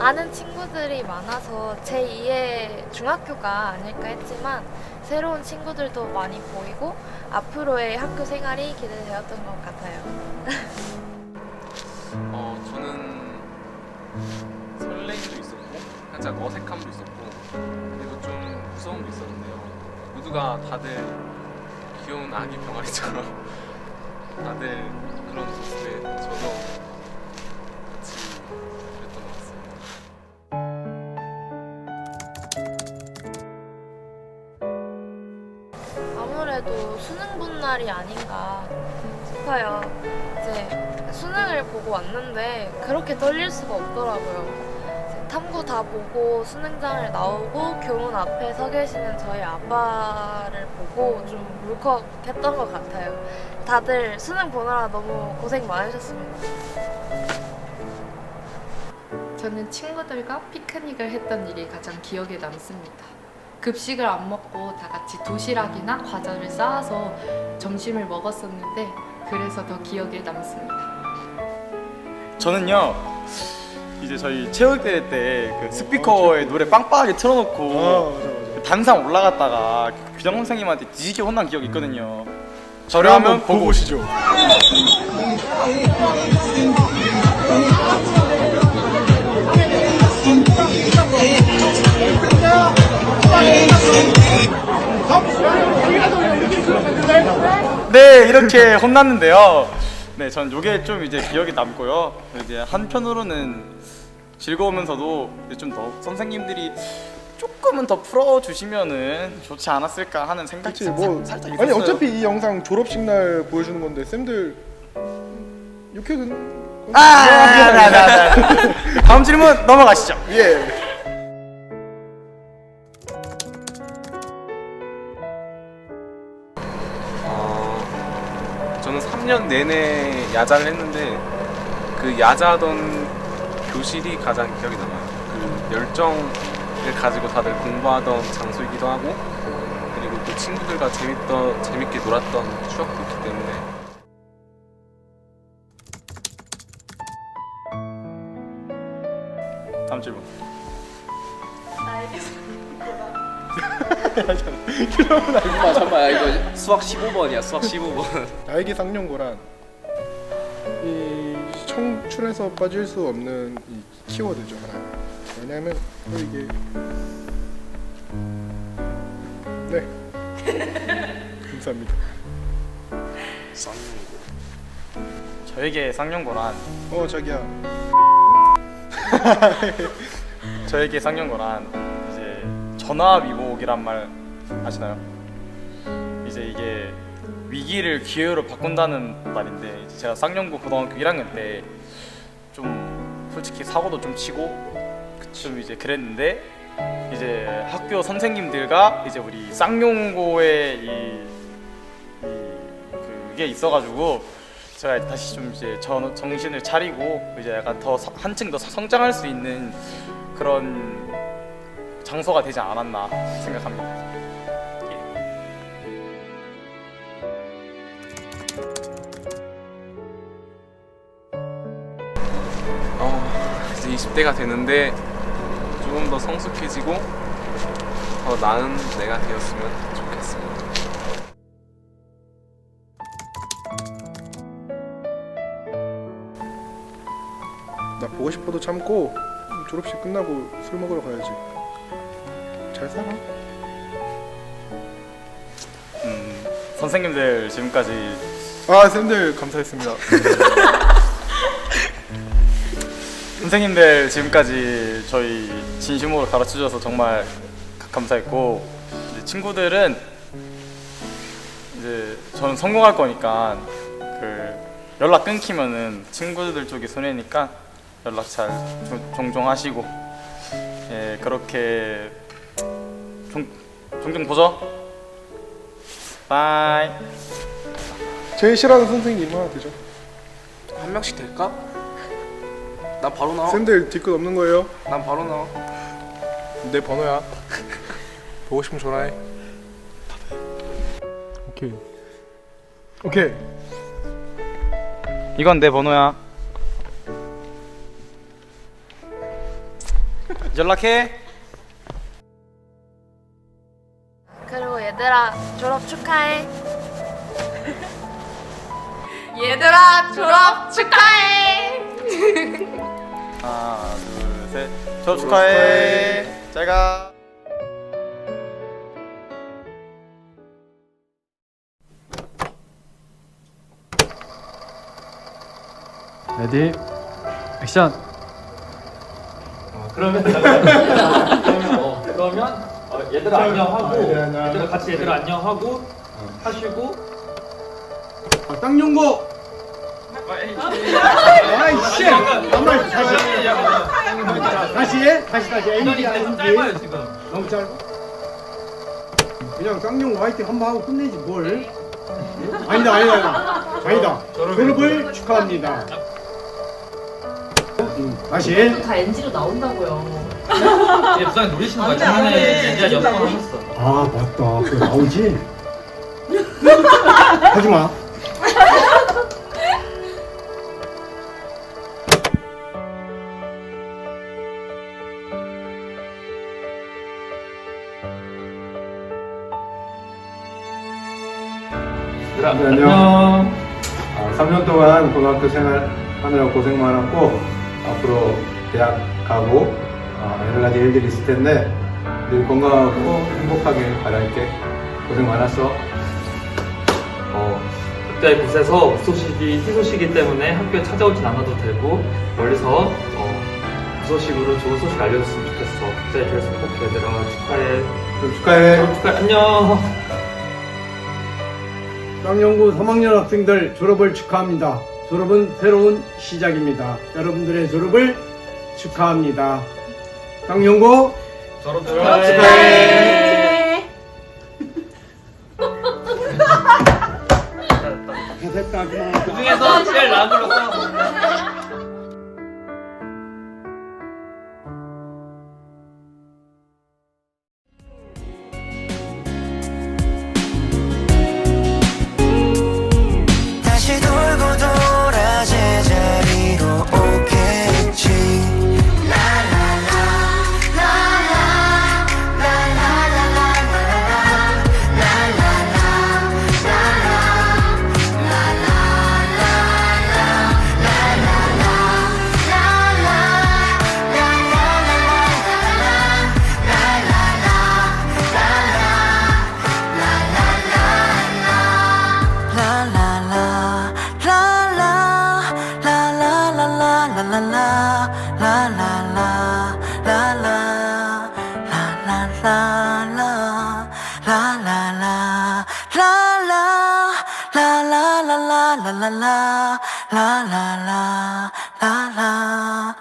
아는 친구들이 많아서 제2의 중학교가 아닐까 했지만 새로운 친구들도 많이 보이고 앞으로의 학교 생활이 기대되었던 것 같아요. 어 저는 설레임도 있었고 살짝 어색함도 있었고 그리고 좀 무서움도 있었는데요. 모두가 다들 귀여운 아기 병아리처럼 다들 그런 모습에 저도 날이 아닌가 싶어요. 이제 수능을 보고 왔는데 그렇게 떨릴 수가 없더라고요. 탐구 다 보고 수능장을 나오고 교문 앞에 서 계시는 저희 아빠를 보고 좀 울컥했던 것 같아요. 다들 수능 보느라 너무 고생 많으셨습니다. 저는 친구들과 피크닉을 했던 일이 가장 기억에 남습니다. 급식을 안 먹고 다 같이 도시락이나 과자를 쌓아서 점심을 먹었었는데 그래서 더 기억에 남습니다. 저는요 이제 저희 체육대회 때 그 스피커에 노래 빵빵하게 틀어놓고 어. 그 단상 올라갔다가 그 규정 선생님한테 뒤지게 혼난 기억이 있거든요. 저를 한번 보고 오시죠. 네 이렇게 혼났는데요. 네, 전 요게 좀 이제 기억에 남고요. 이제 한편으로는 즐거우면서도 좀더 선생님들이 조금은 더 풀어주시면은 좋지 않았을까 하는 생각이 그치 사- 뭐 살 짝 아니 있었어요. 어차피 이 영상 졸업식 날 보여주는 건데 쌤들 욕해도 아, 나, 나, 나, 나. 다음 질문 넘어가시죠. 예. 어, 저는 3년 내내 야자를 했는데 그 야자하던 교실이 가장 기억에 남아요. 그 열정을 가지고 다들 공부하던 장소이기도 하고 그리고 또 친구들과 재밌던 재밌게 놀았던 추억도 있기 때문에 다음 질문. 잠깐만 잠깐만. 이거 수학 15번이야 수학 15번. 나에게 쌍용고란. 이 청춘에서 빠질 수 없는 이 키워드죠 하나. 왜냐하면 또 이게 네. 감사합니다. 저에게 쌍용고란. 어 자기야. 저에게 쌍용고란. 이제 전화위 복이란 말 아시나요? 이제 이게 위기를 기회로 바꾼다는 말인데 제가 쌍용고 고등학교 1학년 때 좀 솔직히 사고도 좀 치고 좀 이제 그랬는데 이제 학교 선생님들과 이제 우리 쌍용고의 이, 이 그게 있어가지고 제가 다시 좀 이제 전, 정신을 차리고 이제 약간 더 서- 한층 더 성장할 수 있는 그런 장소가 되지 않았나 생각합니다. 어, 이제 20대가 되는데 조금 더 성숙해지고 더 나은 내가 되었으면 좋겠습니다. 나 보고 싶어도 참고 졸업식 끝나고 술 먹으러 가야지. 잘 살아. 음, 선생님들 지금까지 아 쌤들 감사했습니다. 선생님들 지금까지 저희 진심으로 가르쳐 주셔서 정말 감사했고 이제 친구들은 이제 저는 성공할 거니까 그 연락 끊기면은 친구들 쪽이 손해니까 연락 잘 조- 종종 하시고 예 그렇게 종, 종종 보죠 바이 제일 싫어하는 선생님 하나 되죠. 한 명씩 될까? 난 바로 나와 쌤들 뒤끝 없는 거예요. 난 바로 나와 내 번호야. 보고 싶으면 전화해. 오케이. 오케이. 이건 내 번호야 연락해. 얘들아 졸업 축하해. 얘들아 졸업 축하해. 하나, 둘, 셋. 졸업 축하해. 잘 가. 레디 액션 그러면 어, 그러면 어, 얘들아 안녕하고 얘들아, 안녕. 얘들아 같이 얘들아 안녕하고 하시고. 쌍용고 아이씨. 한번 다시 다시 해. 다시 다시. AD 좀 짧아요 지금. 너무 짧아. 그냥 쌍용 화이팅 한번 하고 끝내지 뭘. 아니다 아니다 아니다. 졸업을 축하합니다. 음, 다시 다 NG로 나온다고요. 얘 부장님 노리시는 거야 작년에 이제 몇번 하셨어. 아 맞다. 그거 나오지? 하지마. 네, 안녕. 아, 3년 동안 고등학교 생활 하느라 고생 많았고 앞으로 대학 가고 아, 여러 가지 일들이 있을 텐데 늘 건강하고 행복하게 바랄게. 고생 많았어. 어, 그때 곳에서 무소식이 희소식이기 때문에 학교에 찾아오진 않아도 되고 멀리서 어, 무소식으로 좋은 소식 알려줬으면 좋겠어. 그때 계속 행복해 얘들아 축하해. 그럼 축하해. 졸업 축하해. 안녕. 쌍용고 3학년 학생들 졸업을 축하합니다. 졸업은 새로운 시작입니다. 여러분들의 졸업을 축하합니다. 쌍용고 졸업 축하해. 됐다 그만. 그 중에서 제일 나은 걸로 써 啦啦啦啦啦啦啦啦啦啦啦啦啦啦啦啦啦啦。